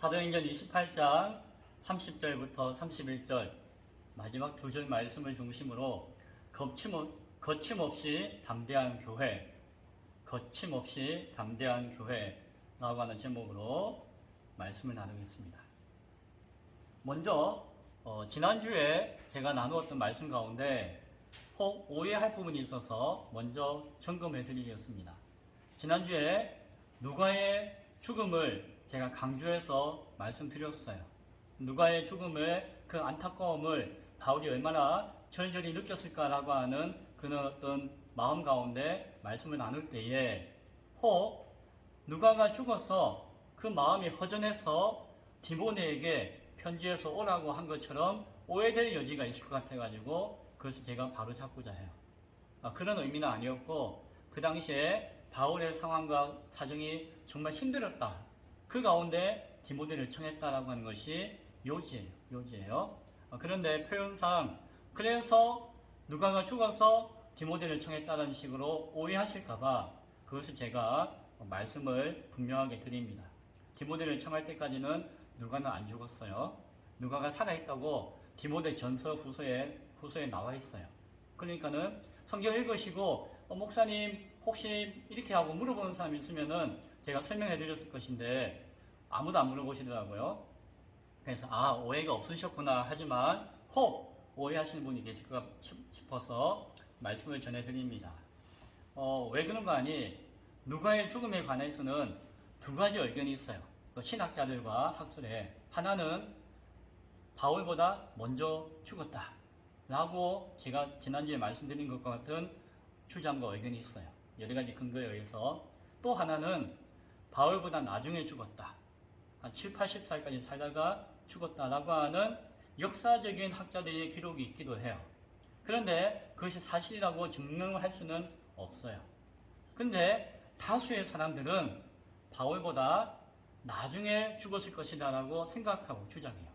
사도행전 28장 30절부터 31절 마지막 두 절 말씀을 중심으로 거침, 거침없이 담대한 교회 거침없이 담대한 교회라고 하는 제목으로 말씀을 나누겠습니다. 먼저 어, 지난주에 제가 나누었던 말씀 가운데 혹 오해할 부분이 있어서 먼저 점검해 드리겠습니다. 지난주에 누가의 죽음을 제가 강조해서 말씀드렸어요. 누가의 죽음을 그 안타까움을 바울이 얼마나 절절히 느꼈을까라고 하는 그런 어떤 마음 가운데 말씀을 나눌 때에 혹 누가가 죽어서 그 마음이 허전해서 디모네에게 편지에서 오라고 한 것처럼 오해될 여지가 있을 것 같아가지고 그것을 제가 바로 잡고자 해요. 아, 그런 의미는 아니었고 그 당시에 바울의 상황과 사정이 정말 힘들었다. 그 가운데 디모데를 청했다라고 하는 것이 요지예요. 요지예요. 아, 그런데 표현상 그래서 누가가 죽어서 디모데를 청했다는 식으로 오해하실까봐 그것을 제가 말씀을 분명하게 드립니다. 디모데를 청할 때까지는 누가는 안 죽었어요. 누가가 살아있다고 디모데 전서 후서에 후서에 나와 있어요. 그러니까는 성경 읽으시고 어, 목사님 혹시 이렇게 하고 물어보는 사람 있으면은 제가 설명해 드렸을 것인데 아무도 안 물어보시더라고요. 그래서 아 오해가 없으셨구나 하지만 혹 오해하시는 분이 계실까 싶어서 말씀을 전해 드립니다. 어, 왜 그런 거 아니? 누가의 죽음에 관해서는 두 가지 의견이 있어요. 그 신학자들과 학술에 하나는 바울보다 먼저 죽었다. 라고 제가 지난주에 말씀드린 것과 같은 주장과 의견이 있어요. 여러 가지 근거에 의해서. 또 하나는 바울보다 나중에 죽었다. 한 7, 80살까지 살다가 죽었다라고 하는 역사적인 학자들의 기록이 있기도 해요. 그런데 그것이 사실이라고 증명할 수는 없어요. 근데 다수의 사람들은 바울보다 나중에 죽었을 것이다라고 생각하고 주장해요.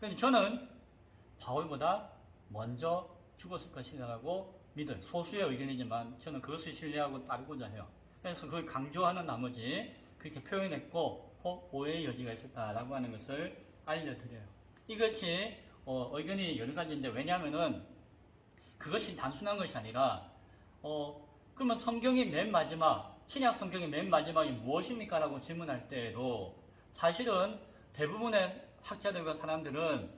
근데 저는 바울보다 먼저 죽었을 것이라고 믿어요. 소수의 의견이지만 저는 그것을 신뢰하고 따르고자 해요. 그래서 그걸 강조하는 나머지 그렇게 표현했고 혹 오해의 여지가 있었다라고 하는 것을 알려드려요. 이것이 어, 의견이 여러 가지인데 왜냐하면은 그것이 단순한 것이 아니라 어, 그러면 성경의 맨 마지막 신약 성경의 맨 마지막이 무엇입니까? 라고 질문할 때에도 사실은 대부분의 학자들과 사람들은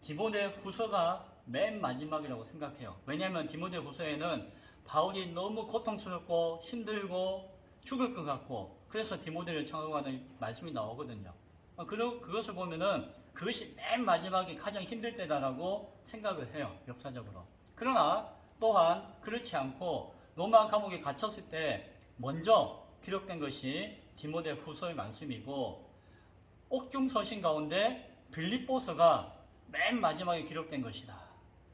디모데 후서가 맨 마지막이라고 생각해요. 왜냐하면 디모데 후서에는 바울이 너무 고통스럽고 힘들고 죽을 것 같고 그래서 디모데를 청하고 하는 말씀이 나오거든요. 어, 그리고 그것을 보면은 그것이 맨 마지막이 가장 힘들 때다라고 생각을 해요. 역사적으로. 그러나 또한 그렇지 않고 로마 감옥에 갇혔을 때 먼저 기록된 것이 디모데 후서의 말씀이고 옥중 서신 가운데 빌립보서가 맨 마지막에 기록된 것이다.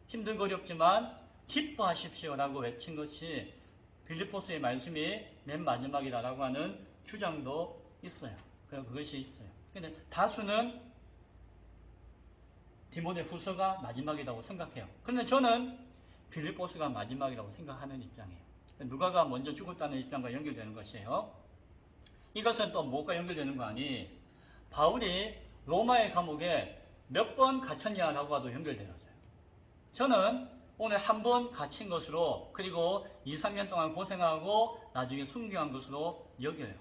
힘들고 어렵지만 기뻐하십시오라고 외친 것이 빌립보스의 말씀이 맨 마지막이다라고 하는 주장도 있어요. 그것이 있어요. 근데 다수는 디모데 후서가 마지막이라고 생각해요. 그런데 저는 빌립보스가 마지막이라고 생각하는 입장이에요. 누가가 먼저 죽었다는 입장과 연결되는 것이에요. 이것은 또 뭐가 연결되는 거 아니? 바울이 로마의 감옥에 몇 번 갇혔냐라고 하도 연결되어져요. 저는 오늘 한 번 갇힌 것으로 그리고 2, 3년 동안 고생하고 나중에 순교한 것으로 여겨요.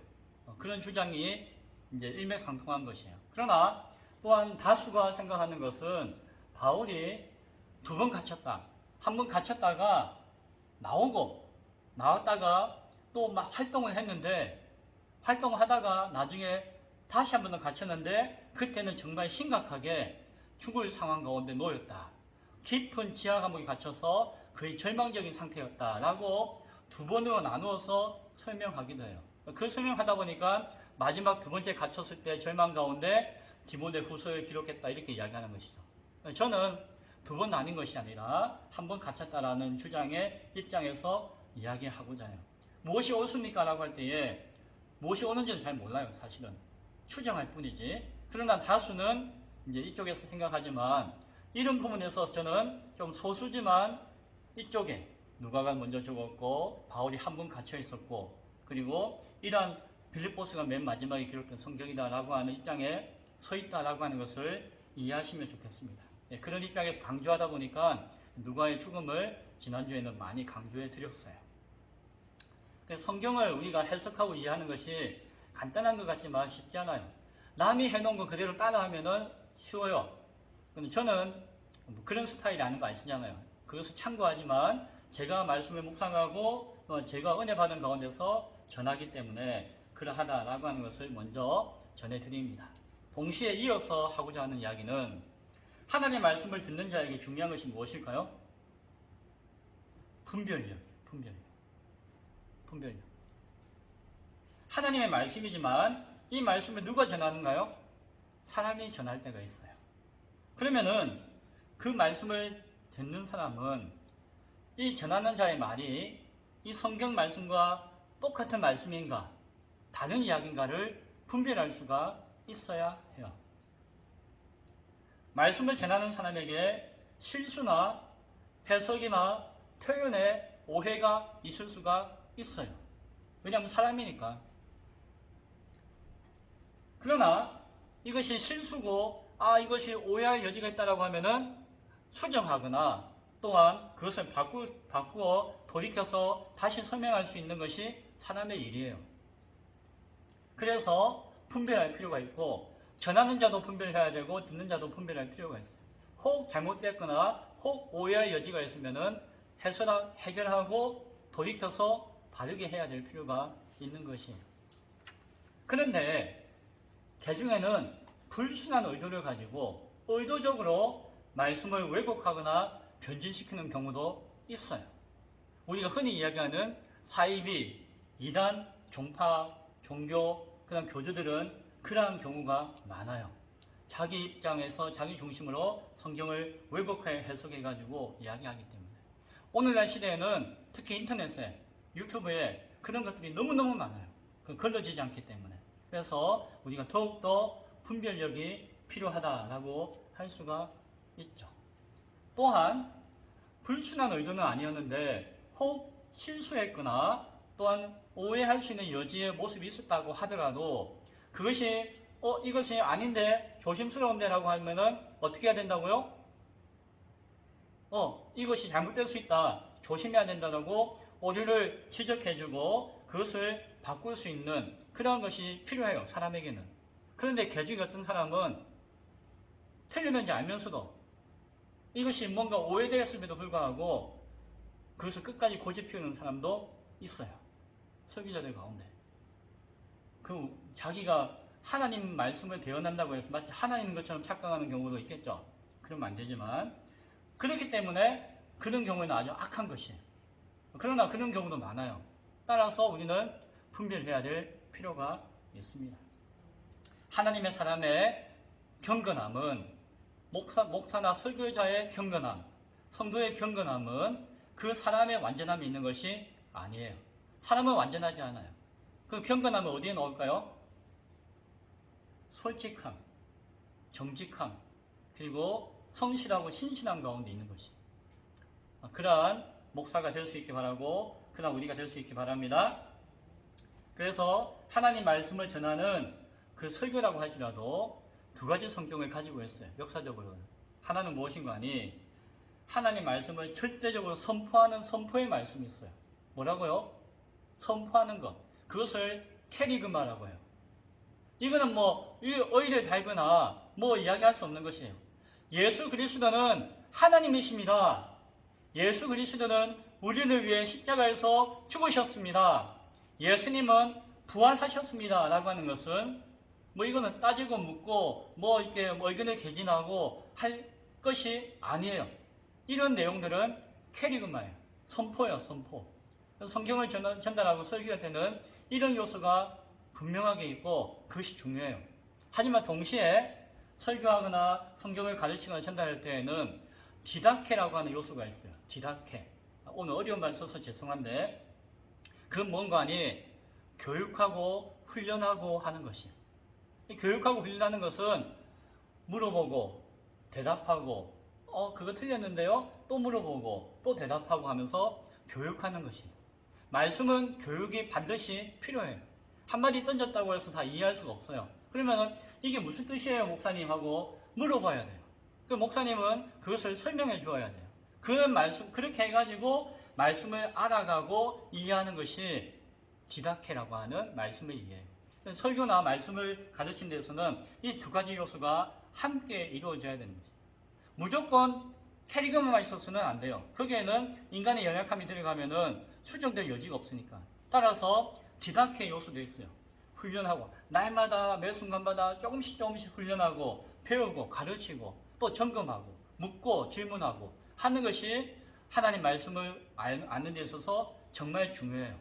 어, 그런 주장이 이제 일맥상통한 것이에요. 그러나 또한 다수가 생각하는 것은 바울이 두 번 갇혔다. 한 번 갇혔다가 나오고 나왔다가 또 막 활동을 했는데 활동을 하다가 나중에 다시 한 번 더 갇혔는데 그때는 정말 심각하게 죽을 상황 가운데 놓였다. 깊은 지하 감옥에 갇혀서 거의 절망적인 상태였다라고 두 번으로 나누어서 설명하기도 해요. 그 설명하다 보니까 마지막 두 번째 갇혔을 때 절망 가운데 디모데 후서를 기록했다 이렇게 이야기하는 것이죠. 저는 두 번 나뉜 것이 아니라 한 번 갇혔다라는 주장의 입장에서 이야기하고자 해요. 무엇이 옳습니까? 라고 할 때에 무엇이 옳은지는 잘 몰라요, 사실은. 추정할 뿐이지. 그러나 다수는 이제 이쪽에서 생각하지만 이런 부분에서 저는 좀 소수지만 이쪽에 누가가 먼저 죽었고 바울이 한 번 갇혀 있었고 그리고 이러한 빌립보스가 맨 마지막에 기록된 성경이다라고 하는 입장에 서 있다라고 하는 것을 이해하시면 좋겠습니다. 예, 그런 입장에서 강조하다 보니까 누가의 죽음을 지난주에는 많이 강조해 드렸어요. 그래서 성경을 우리가 해석하고 이해하는 것이 간단한 것 같지만 쉽지 않아요. 남이 해놓은 거 그대로 따라하면은 쉬워요. 근데 저는 뭐 그런 스타일이 아닌 거 아시잖아요. 그것을 참고하지만 제가 말씀을 묵상하고 또 제가 은혜 받은 가운데서 전하기 때문에 그러하다라고 하는 것을 먼저 전해드립니다. 동시에 이어서 하고자 하는 이야기는 하나님의 말씀을 듣는 자에게 중요한 것이 무엇일까요? 분별력, 분별력, 분별력. 하나님의 말씀이지만 이 말씀을 누가 전하는가요? 사람이 전할 때가 있어요. 그러면은 그 말씀을 듣는 사람은 이 전하는 자의 말이 이 성경 말씀과 똑같은 말씀인가, 다른 이야기인가를 분별할 수가 있어야 해요. 말씀을 전하는 사람에게 실수나 해석이나 표현에 오해가 있을 수가 있어요. 왜냐하면 사람이니까. 그러나 이것이 실수고 아 이것이 오해할 여지가 있다라고 하면은 수정하거나 또한 그것을 바꾸, 바꾸어 돌이켜서 다시 설명할 수 있는 것이 사람의 일이에요. 그래서 분별할 필요가 있고 전하는 자도 분별해야 되고 듣는 자도 분별할 필요가 있어요. 혹 잘못됐거나 혹 오해할 여지가 있으면은 해설 해결하고 돌이켜서 바르게 해야 될 필요가 있는 것이에요. 그런데 개중에는 불순한 의도를 가지고 의도적으로 말씀을 왜곡하거나 변질시키는 경우도 있어요. 우리가 흔히 이야기하는 사이비, 이단, 종파, 종교, 그다음 교주들은 그러한 경우가 많아요. 자기 입장에서 자기 중심으로 성경을 왜곡해 해석해 가지고 이야기하기 때문에 오늘날 시대에는 특히 인터넷에 유튜브에 그런 것들이 너무너무 많아요. 그 걸러지지 않기 때문에 그래서 우리가 더욱더 분별력이 필요하다라고 할 수가 있죠. 또한 불순한 의도는 아니었는데 혹 실수했거나 또한 오해할 수 있는 여지의 모습이 있었다고 하더라도 그것이 어 이것이 아닌데 조심스러운데라고 하면은 어떻게 해야 된다고요? 어 이것이 잘못될 수 있다 조심해야 된다고 오류를 지적해주고 그것을 바꿀 수 있는 그런 것이 필요해요 사람에게는 그런데 개주기 어떤 사람은 틀리는지 알면서도 이것이 뭔가 오해되었음에도 불구하고 그것을 끝까지 고집 피우는 사람도 있어요. 설교자들 가운데. 그 자기가 하나님 말씀을 대언한다고 해서 마치 하나님인 것처럼 착각하는 경우도 있겠죠. 그러면 안 되지만 그렇기 때문에 그런 경우에는 아주 악한 것이에요. 그러나 그런 경우도 많아요. 따라서 우리는 분별해야 될 필요가 있습니다. 하나님의 사람의 경건함은 목사, 목사나 설교자의 경건함, 성도의 경건함은 그 사람의 완전함이 있는 것이 아니에요. 사람은 완전하지 않아요. 그 경건함을 어디에 넣을까요? 솔직함, 정직함, 그리고 성실하고 신실함 가운데 있는 것이. 그러한 목사가 될 수 있기 바라고, 그러한 우리가 될 수 있기 바랍니다. 그래서 하나님 말씀을 전하는 그 설교라고 할지라도 두 가지 성경을 가지고 있어요. 역사적으로는. 하나는 무엇인가 하니 하나님 말씀을 절대적으로 선포하는 선포의 말씀이 있어요. 뭐라고요? 선포하는 것. 그것을 캐리그마라고 해요. 이거는 뭐 의를 달거나 뭐 이야기할 수 없는 것이에요. 예수 그리스도는 하나님이십니다. 예수 그리스도는 우리를 위해 십자가에서 죽으셨습니다. 예수님은 부활하셨습니다. 라고 하는 것은 뭐 이거는 따지고 묻고 뭐 이렇게 뭐 의견을 개진하고 할 것이 아니에요. 이런 내용들은 캐리그마예요. 선포예요, 선포. 성경을 전달하고 설교할 때는 이런 요소가 분명하게 있고 그것이 중요해요. 하지만 동시에 설교하거나 성경을 가르치거나 전달할 때에는 디다케라고 하는 요소가 있어요. 디다케. 오늘 어려운 말 써서 죄송한데 그건 뭔가 아니 교육하고 훈련하고 하는 것이에요. 교육하고 훈련하는 것은 물어보고 대답하고 어 그거 틀렸는데요 또 물어보고 또 대답하고 하면서 교육하는 것이에요 말씀은 교육이 반드시 필요해요 한마디 던졌다고 해서 다 이해할 수가 없어요. 그러면 이게 무슨 뜻이에요, 목사님? 하고 물어봐야 돼요. 그 목사님은 그것을 설명해 주어야 돼요. 그 말씀, 그렇게 해가지고 말씀을 알아가고 이해하는 것이 디다케라고 하는 말씀의 이해예요. 설교나 말씀을 가르친 데서는 이 두 가지 요소가 함께 이루어져야 됩니다. 무조건 캐리그만 있어서는 안 돼요. 거기에는 인간의 연약함이 들어가면은 수정될 여지가 없으니까. 따라서 디다케 요소도 있어요. 훈련하고 날마다 매 순간마다 조금씩 조금씩 훈련하고 배우고 가르치고 또 점검하고 묻고 질문하고 하는 것이 하나님 말씀을 알- 아는 데 있어서 정말 중요해요.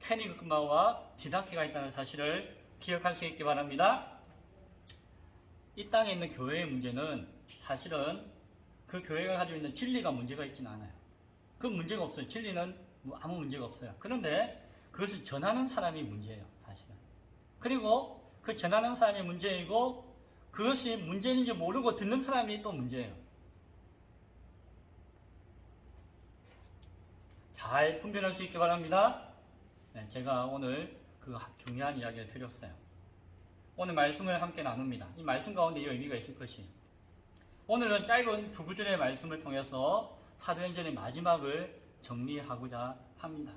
캐니그마와 디다케가 있다는 사실을 기억할 수 있기 바랍니다. 이 땅에 있는 교회의 문제는 사실은 그 교회가 가지고 있는 진리가 문제가 있지는 않아요. 그 문제가 없어요. 진리는 뭐 아무 문제가 없어요. 그런데 그것을 전하는 사람이 문제예요. 사실은. 그리고 그 전하는 사람이 문제이고 그것이 문제인지 모르고 듣는 사람이 또 문제예요. 잘 분별할 수 있기 바랍니다. 네, 제가 오늘 그 중요한 이야기를 드렸어요. 오늘 말씀을 함께 나눕니다. 이 말씀 가운데 이 의미가 있을 것이. 오늘은 짧은 두 구절의 말씀을 통해서 사도행전의 마지막을 정리하고자 합니다.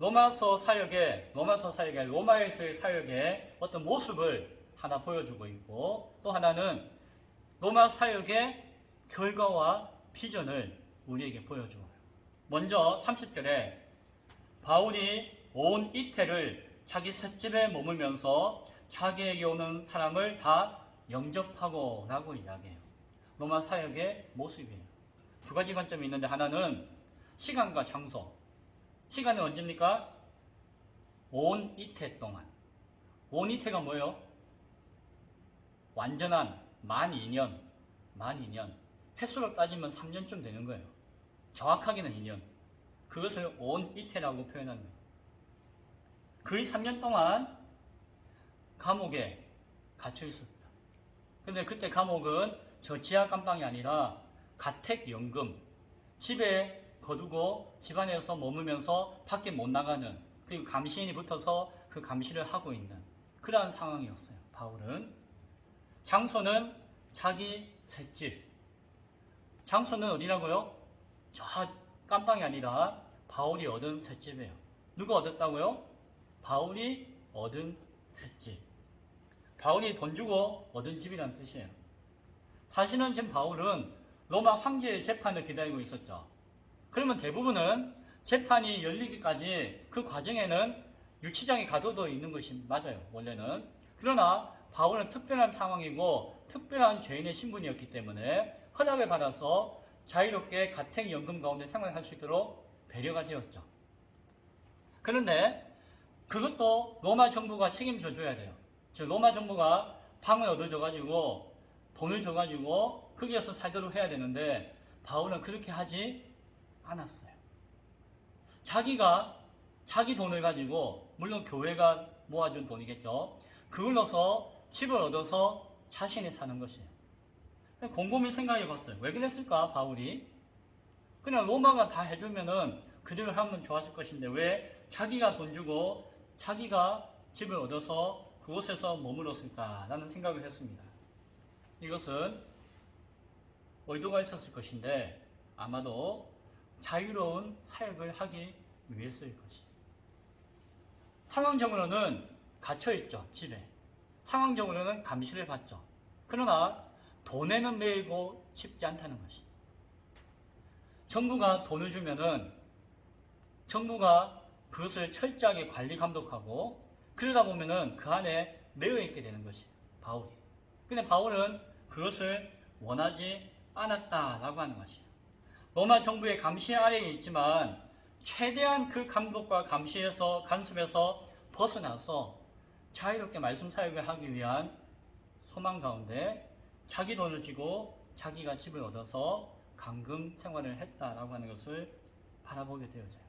로마서 사역의 로마서 사역의 로마에서의 사역의 어떤 모습을 하나 보여주고 있고 또 하나는 로마 사역의 결과와 비전을 우리에게 보여줘요. 먼저 30절에 바울이 온 이태를 자기 셋집에 머물면서 자기에게 오는 사람을 다 영접하고 라고 이야기해요. 로마 사역의 모습이에요. 두 가지 관점이 있는데 하나는 시간과 장소. 시간은 언제입니까? 온 이태 동안. 온 이태가 뭐예요? 완전한 만 2년. 만 2년. 횟수로 따지면 3년쯤 되는 거예요. 정확하게는 2년. 그것을 온 이태라고 표현하는 거예요. 그 3년 동안 감옥에 갇혀 있었어요. 근데 그때 감옥은 저 지하 감방이 아니라 가택연금 집에 거두고 집안에서 머물면서 밖에 못 나가는 그리고 감시인이 붙어서 그 감시를 하고 있는 그러한 상황이었어요. 바울은 장소는 자기 셋집 장소는 어디라고요? 저 깜방이 아니라 바울이 얻은 셋집이에요. 누가 얻었다고요? 바울이 얻은 셋집. 바울이 돈 주고 얻은 집이라는 뜻이에요. 사실은 지금 바울은 로마 황제의 재판을 기다리고 있었죠. 그러면 대부분은 재판이 열리기까지 그 과정에는 유치장에 가둬져 있는 것이 맞아요. 원래는. 그러나 바울은 특별한 상황이고 특별한 죄인의 신분이었기 때문에 허락을 받아서 자유롭게 가택연금 가운데 생활할 수 있도록 배려가 되었죠. 그런데 그것도 로마 정부가 책임져 줘야 돼요. 즉 로마 정부가 방을 얻어줘 가지고 돈을 줘 가지고 거기에서 살도록 해야 되는데 바울은 그렇게 하지 않았어요. 자기가 자기 돈을 가지고 물론 교회가 모아준 돈이겠죠. 그걸 넣어서 집을 얻어서 자신이 사는 것이에요. 곰곰이 생각해 봤어요. 왜 그랬을까, 바울이? 그냥 로마가 다 해주면은 그대로 하면 좋았을 것인데 왜 자기가 돈 주고 자기가 집을 얻어서 그곳에서 머물렀을까라는 생각을 했습니다. 이것은 의도가 있었을 것인데 아마도 자유로운 사역을 하기 위해서일 것입니다. 상황적으로는 갇혀있죠, 집에. 상황적으로는 감시를 받죠. 그러나 돈에는 매이고 쉽지 않다는 것이. 정부가 돈을 주면은 정부가 그것을 철저하게 관리 감독하고 그러다 보면은 그 안에 매여 있게 되는 것이 바울이. 근데 바울은 그것을 원하지 않았다라고 하는 것이에요. 로마 정부의 감시 아래에 있지만 최대한 그 감독과 감시에서 간섭에서 벗어나서 자유롭게 말씀 사역을 하기 위한 소망 가운데 자기 돈을 쥐고 자기가 집을 얻어서 감금 생활을 했다라고 하는 것을 바라보게 되어져요.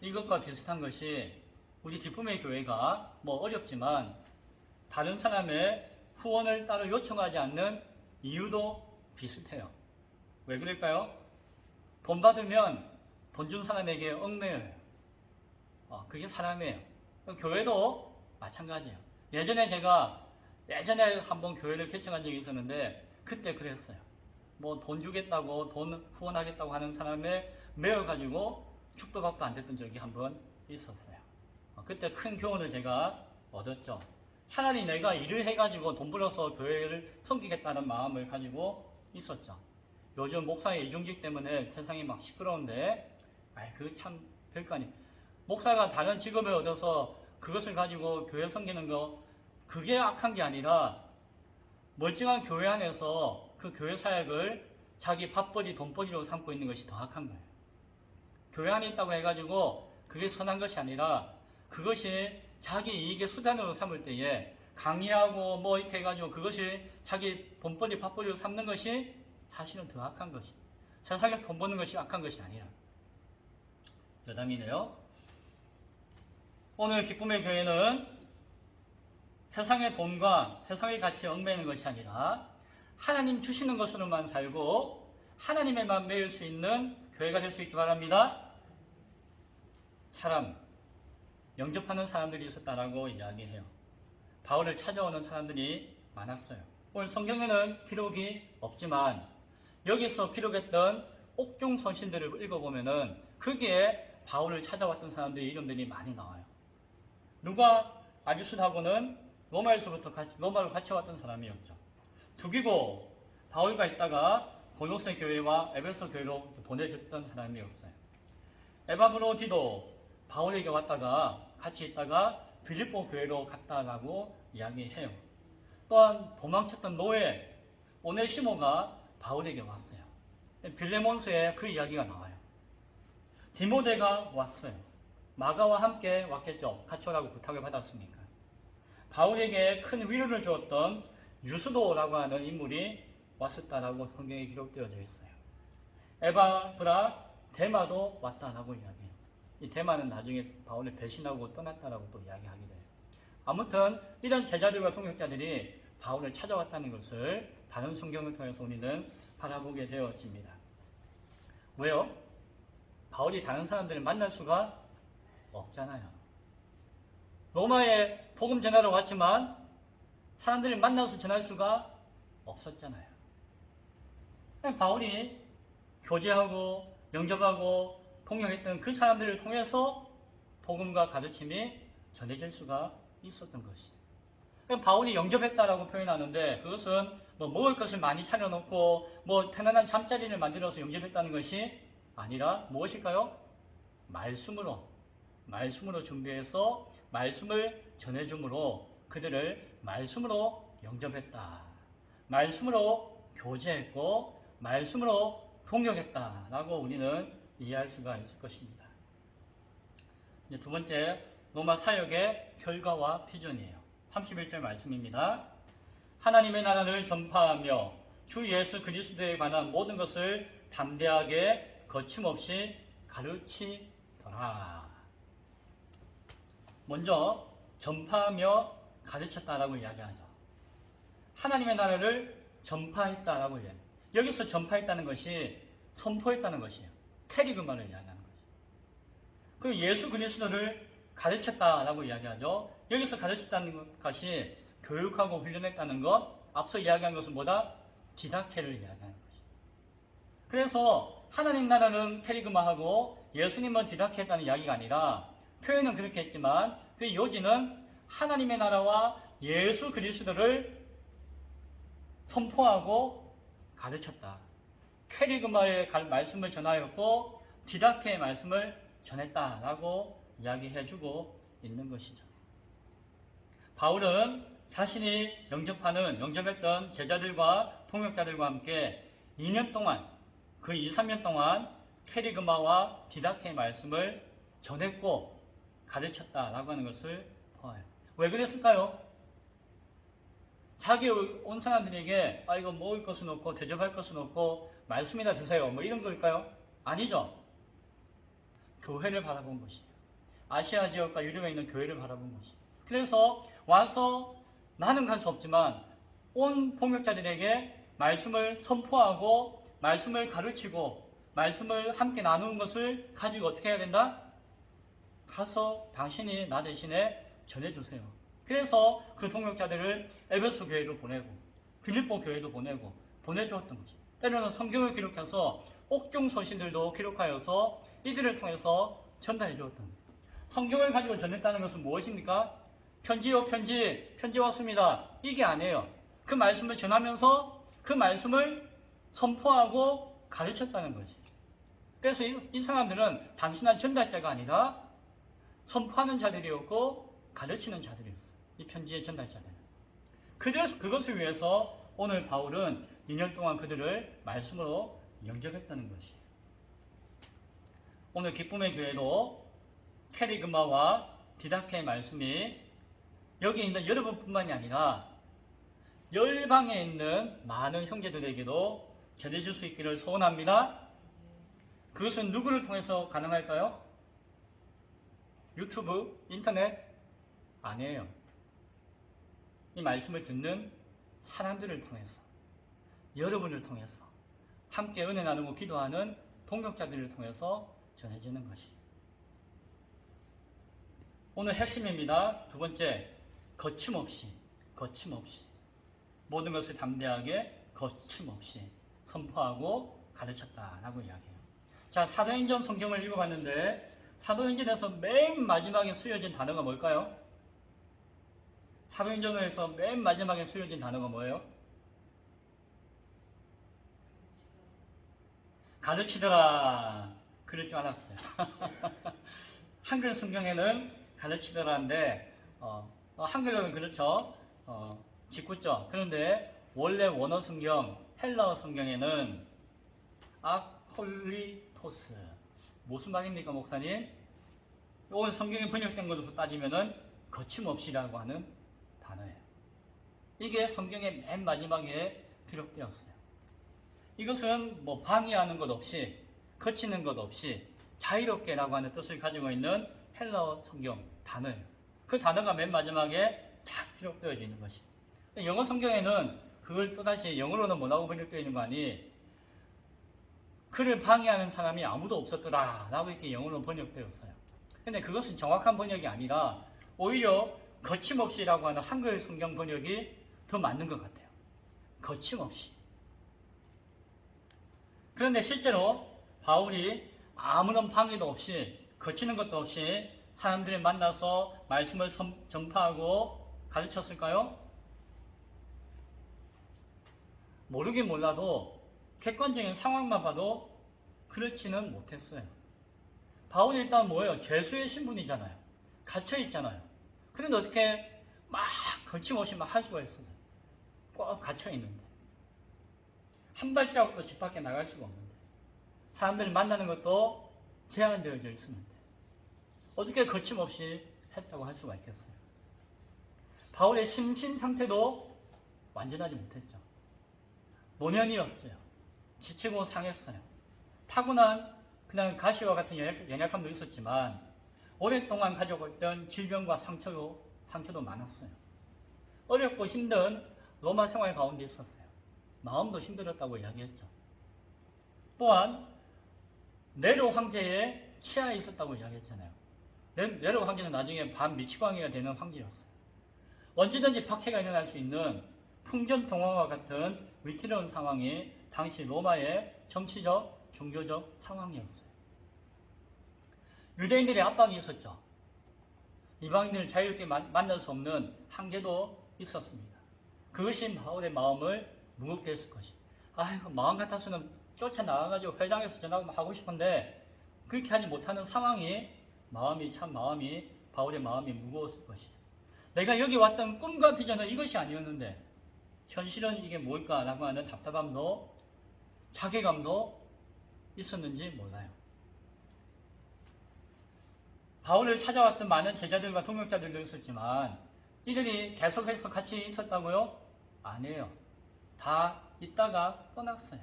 이것과 비슷한 것이 우리 기쁨의 교회가 뭐 어렵지만 다른 사람의 후원을 따로 요청하지 않는 이유도 비슷해요. 왜 그럴까요? 돈 받으면 돈 준 사람에게 얽매여요. 어, 그게 사람이에요. 교회도 마찬가지예요. 예전에 제가 예전에 한번 교회를 개척한 적이 있었는데 그때 그랬어요. 뭐 돈 주겠다고 돈 후원하겠다고 하는 사람에 매여가지고 축도받고 안 됐던 적이 한 번 있었어요. 어, 그때 큰 교훈을 제가 얻었죠. 차라리 내가 일을 해가지고 돈 벌어서 교회를 섬기겠다는 마음을 가지고 있었죠. 요즘 목사의 이중직 때문에 세상이 막 시끄러운데, 아이, 그거 참 별거 아니. 목사가 다른 직업을 얻어서 그것을 가지고 교회 섬기는 거, 그게 악한 게 아니라, 멀쩡한 교회 안에서 그 교회 사역을 자기 밥벌이, 돈벌이로 삼고 있는 것이 더 악한 거예요. 교회 안에 있다고 해가지고 그게 선한 것이 아니라 그것이 자기 이익의 수단으로 삼을 때에 강의하고 뭐 이렇게 해가지고 그것이 자기 돈벌이, 밥벌이로 삼는 것이 사실은 더 악한 것이. 세상에 돈 버는 것이 악한 것이 아니라. 여담이네요. 오늘 기쁨의 교회는 세상의 돈과 세상의 가치에 얽매이는 것이 아니라 하나님 주시는 것으로만 살고 하나님에만 매일 수 있는 교회가 될 수 있기 바랍니다. 사람, 영접하는 사람들이 있었다라고 이야기해요. 바울을 찾아오는 사람들이 많았어요. 오늘 성경에는 기록이 없지만 여기서 기록했던 옥중 선신들을 읽어보면은 거기에 바울을 찾아왔던 사람들의 이름들이 많이 나와요. 누가 아주스하고는 로마에서부터 같이, 로마로 같이 왔던 사람이었죠. 두기고 바울과 있다가 골로새 교회와 에베소 교회로 보내줬던 사람이었어요. 에바브로디도 바울에게 왔다가 같이 있다가 빌립보 교회로 갔다라고 이야기해요. 또한 도망쳤던 노예 오네시모가 바울에게 왔어요. 빌레몬스에 그 이야기가 나와요. 디모데가 왔어요. 마가와 함께 왔겠죠. 같이 오라고 부탁을 받았으니까. 바울에게 큰 위로를 주었던 유수도라고 하는 인물이 왔었다라고 성경에 기록되어져 있어요. 에바브라 데마도 왔다라고 이야기해요. 이 데마는 나중에 바울을 배신하고 떠났다라고 또 이야기하게 돼요. 아무튼 이런 제자들과 통역자들이 바울을 찾아왔다는 것을 다른 성경을 통해서 우리는 바라보게 되어집니다. 왜요? 바울이 다른 사람들을 만날 수가 없잖아요. 로마에 복음 전하러 왔지만 사람들을 만나서 전할 수가 없었잖아요. 바울이 교제하고 영접하고 통역했던 그 사람들을 통해서 복음과 가르침이 전해질 수가 있었던 것이. 바울이 영접했다라고 표현하는데 그것은 뭐 먹을 것을 많이 차려놓고 뭐 편안한 잠자리를 만들어서 영접했다는 것이 아니라 무엇일까요? 말씀으로 말씀으로 준비해서 말씀을 전해줌으로 그들을 말씀으로 영접했다. 말씀으로 교제했고 말씀으로 동역했다라고 우리는 이해할 수가 있을 것입니다. 이제 두 번째 로마 사역의 결과와 비전이에요. 31절 말씀입니다. 하나님의 나라를 전파하며 주 예수 그리스도에 관한 모든 것을 담대하게 거침없이 가르치더라. 먼저 전파하며 가르쳤다라고 이야기하죠. 하나님의 나라를 전파했다라고 이야기. 여기서 전파했다는 것이 선포했다는 것이에요. 캐리그만을 이야기하는 거죠. 그 예수 그리스도를 가르쳤다라고 이야기하죠. 여기서 가르쳤다는 것이 교육하고 훈련했다는 것, 앞서 이야기한 것은 뭐다? 디다케를 이야기하는 것이죠. 그래서 하나님 나라는 캐리그마하고 예수님은 디다케 했다는 이야기가 아니라 표현은 그렇게 했지만 그 요지는 하나님의 나라와 예수 그리스도를 선포하고 가르쳤다. 캐리그마의 말씀을 전하였고 디다케의 말씀을 전했다라고 이야기해주고 있는 것이죠. 바울은 자신이 영접하는 영접했던 제자들과 통역자들과 함께 2년 동안 그 2, 3년 동안 캐리그마와 디다케의 말씀을 전했고 가르쳤다라고 하는 것을 보아요. 왜 그랬을까요? 자기 온 사람들에게 아 이거 먹을 것은 없고 대접할 것은 없고 말씀이나 드세요. 뭐 이런 걸까요? 아니죠. 교회를 바라본 것이에요. 아시아 지역과 유럽에 있는 교회를 바라본 것이에요. 그래서 와서 나는 갈 수 없지만 온 통역자들에게 말씀을 선포하고 말씀을 가르치고 말씀을 함께 나누는 것을 가지고 어떻게 해야 된다? 가서 당신이 나 대신에 전해주세요. 그래서 그 동역자들을 에베소 교회로 보내고 빌립보 교회도 보내고 보내주었던 거죠. 때로는 성경을 기록해서 옥중 서신들도 기록하여서 이들을 통해서 전달해 주었던 거예요. 성경을 가지고 전했다는 것은 무엇입니까? 편지요 편지 편지 왔습니다. 이게 아니에요. 그 말씀을 전하면서 그 말씀을 선포하고 가르쳤다는 것이. 그래서 이, 이 사람들은 단순한 전달자가 아니라 선포하는 자들이었고 가르치는 자들이었어요. 이 편지의 전달자들은. 그들, 그것을 위해서 오늘 바울은 2년 동안 그들을 말씀으로 영접했다는 것이에요. 오늘 기쁨의 교회도 캐리그마와 디다케의 말씀이 여기 있는 여러분뿐만이 아니라 열방에 있는 많은 형제들에게도 전해줄 수 있기를 소원합니다. 그것은 누구를 통해서 가능할까요? 유튜브, 인터넷 아니에요. 이 말씀을 듣는 사람들을 통해서, 여러분을 통해서, 함께 은혜 나누고 기도하는 동역자들을 통해서 전해지는 것이. 오늘 핵심입니다. 두 번째, 거침없이, 거침없이. 모든 것을 담대하게 거침없이 선포하고 가르쳤다라고 이야기해요. 자, 사도행전 성경을 읽어봤는데, 사도행전에서 맨 마지막에 쓰여진 단어가 뭘까요? 사도행전에서 맨 마지막에 쓰여진 단어가 뭐예요? 가르치더라. 그럴 줄 알았어요. 한글 성경에는 가르치더라인데, 어, 어, 한글로는 그렇죠. 어, 짓궂죠. 그런데 원래 원어 성경, 헬라어 성경에는 아콜리토스. 무슨 말입니까, 목사님? 오늘 성경에 번역된 것으로 따지면은 거침없이라고 하는 단어예요. 이게 성경의 맨 마지막에 기록되었어요. 이것은 뭐 방해하는 것 없이, 거치는 것 없이 자유롭게라고 하는 뜻을 가지고 있는 헬라어 성경 단어예요. 그 단어가 맨 마지막에 딱 기록되어 있는 것이. 영어 성경에는 그걸 또다시 영어로는 뭐라고 번역되어 있는 거 아니? 그를 방해하는 사람이 아무도 없었더라. 라고 이렇게 영어로 번역되었어요. 근데 그것은 정확한 번역이 아니라 오히려 거침없이라고 하는 한글 성경 번역이 더 맞는 것 같아요. 거침없이. 그런데 실제로 바울이 아무런 방해도 없이 거치는 것도 없이 사람들을 만나서 말씀을 선- 전파하고 가르쳤을까요? 모르긴 몰라도 객관적인 상황만 봐도 그렇지는 못했어요. 바울이 일단 뭐예요? 죄수의 신분이잖아요. 갇혀 있잖아요. 그런데 어떻게 막 거침없이 막 할 수가 있어요? 꽉 갇혀 있는데. 한 발자국도 집 밖에 나갈 수가 없는데. 사람들을 만나는 것도 제한되어져 있었는데. 어떻게 거침없이 했다고 할 수가 있겠어요? 바울의 심신 상태도 완전하지 못했죠. 노년이었어요. 지치고 상했어요. 타고난 그냥 가시와 같은 연약- 연약함도 있었지만 오랫동안 가지고 있던 질병과 상처도, 상처도 많았어요. 어렵고 힘든 로마 생활 가운데 있었어요. 마음도 힘들었다고 이야기했죠. 또한 네로 황제의 치하에 있었다고 이야기했잖아요. 네- 네로 황제는 나중에 반미치광이가 되는 황제였어요. 언제든지 박해가 일어날 수 있는 풍전동화와 같은 위태로운 상황이 당시 로마의 정치적, 종교적 상황이었어요. 유대인들의 압박이 있었죠. 이방인들을 자유롭게 만- 만날 수 없는 한계도 있었습니다. 그것이 바울의 마음을 무겁게 했을 것이. 아이고, 마음 같아서는 쫓아나가가지고 회당에서 전하고 하고 싶은데 그렇게 하지 못하는 상황이 마음이 참 마음이 바울의 마음이 무거웠을 것이. 내가 여기 왔던 꿈과 비전은 이것이 아니었는데 현실은 이게 뭘까라고 하는 답답함도 자괴감도 있었는지 몰라요. 바울을 찾아왔던 많은 제자들과 동역자들도 있었지만 이들이 계속해서 같이 있었다고요? 아니에요. 다 있다가 떠났어요.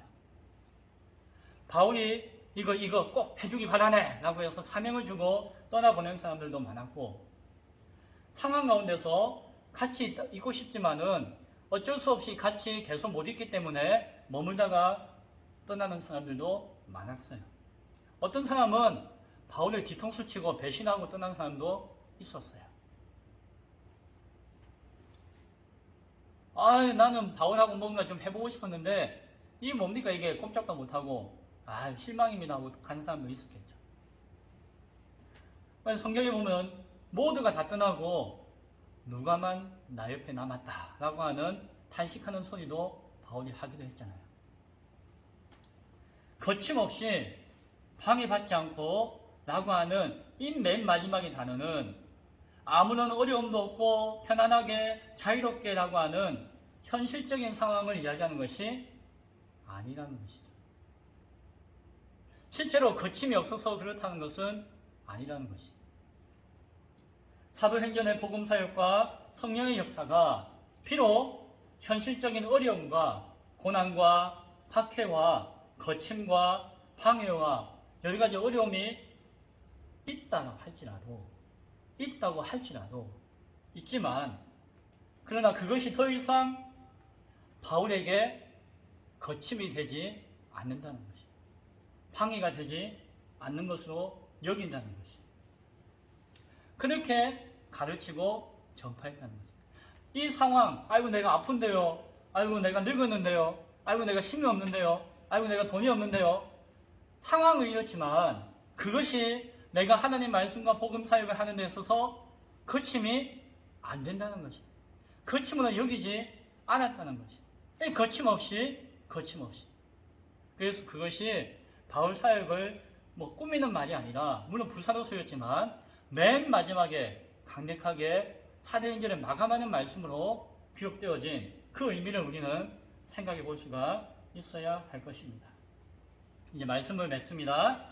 바울이 이거 이거 꼭 해주기 바라네 라고 해서 사명을 주고 떠나보낸 사람들도 많았고 상황 가운데서 같이 있- 있고 싶지만은 어쩔 수 없이 같이 계속 못 있기 때문에 머물다가 떠나는 사람들도 많았어요. 어떤 사람은 바울을 뒤통수 치고 배신하고 떠난 사람도 있었어요. 아, 나는 바울하고 뭔가 좀 해보고 싶었는데 이게 뭡니까 이게 꼼짝도 못하고 아 실망입니다 하고 간 사람도 있었겠죠. 성경에 보면 모두가 다 떠나고 누가만 나 옆에 남았다라고 하는 탄식하는 소리도 바울이 하기도 했잖아요. 거침없이 방해받지 않고 라고 하는 이 맨 마지막의 단어는 아무런 어려움도 없고 편안하게 자유롭게 라고 하는 현실적인 상황을 이야기하는 것이 아니라는 것이죠. 실제로 거침이 없어서 그렇다는 것은 아니라는 것이죠. 사도행전의 복음 사역과 성령의 역사가 비록 현실적인 어려움과 고난과 박해와 거침과 방해와 여러 가지 어려움이 있다고 할지라도 있다고 할지라도 있지만 그러나 그것이 더 이상 바울에게 거침이 되지 않는다는 것이 방해가 되지 않는 것으로 여긴다는 것이 그렇게 가르치고 전파했다는 것이. 이 상황 아이고 내가 아픈데요. 아이고 내가 늙었는데요. 아이고 내가 힘이 없는데요 아이고 내가 돈이 없는데요. 상황은 이렇지만 그것이 내가 하나님 말씀과 복음 사역을 하는 데 있어서 거침이 안 된다는 것이 거침으로 여기지 않았다는 것이 이 거침없이 거침없이. 그래서 그것이 바울 사역을 뭐 꾸미는 말이 아니라 물론 불사로서였지만 맨 마지막에 강력하게 사도행전을 마감하는 말씀으로 기록되어진 그 의미를 우리는 생각해 볼 수가 있어야 할 것입니다. 이제 말씀을 맺습니다.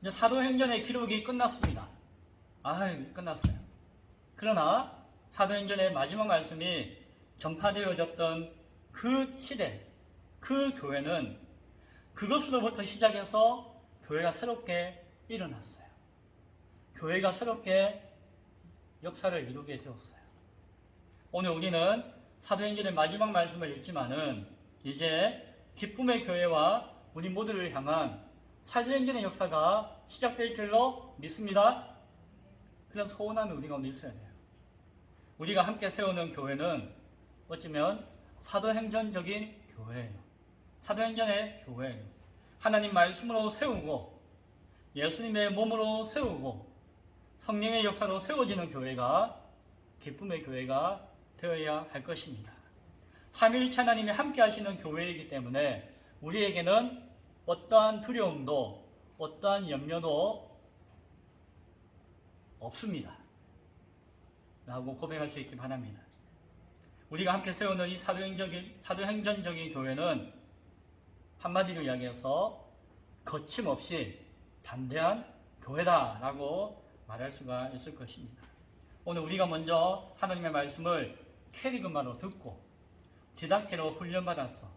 이제 사도행전의 기록이 끝났습니다. 아, 끝났어요. 그러나 사도행전의 마지막 말씀이 전파되어졌던 그 시대, 그 교회는 그것으로부터 시작해서 교회가 새롭게 일어났어요. 교회가 새롭게 역사를 이루게 되었어요. 오늘 우리는 사도행전의 마지막 말씀을 읽지만은 이제 기쁨의 교회와 우리 모두를 향한 사도행전의 역사가 시작될 줄로 믿습니다. 그런 소원함이 우리가 오늘 있어야 돼요. 우리가 함께 세우는 교회는 어쩌면 사도행전적인 교회예요. 사도행전의 교회예요. 하나님 말씀으로 세우고 예수님의 몸으로 세우고 성령의 역사로 세워지는 교회가 기쁨의 교회가 되어야 할 것입니다. 삼위일체 하나님이 함께 하시는 교회이기 때문에 우리에게는 어떠한 두려움도 어떠한 염려도 없습니다. 라고 고백할 수 있기 바랍니다. 우리가 함께 세우는 이 사도행적인, 사도행전적인 교회는 한마디로 이야기해서 거침없이 담대한 교회다라고 말할 수가 있을 것입니다. 오늘 우리가 먼저 하나님의 말씀을 캐리그마로 듣고 디다케로 훈련받았어.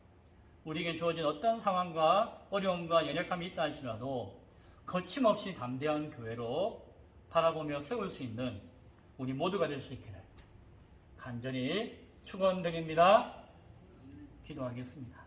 우리에게 주어진 어떤 상황과 어려움과 연약함이 있다 할지라도 거침없이 담대한 교회로 바라보며 세울 수 있는 우리 모두가 될 수 있기를 간절히 축원드립니다. 기도하겠습니다.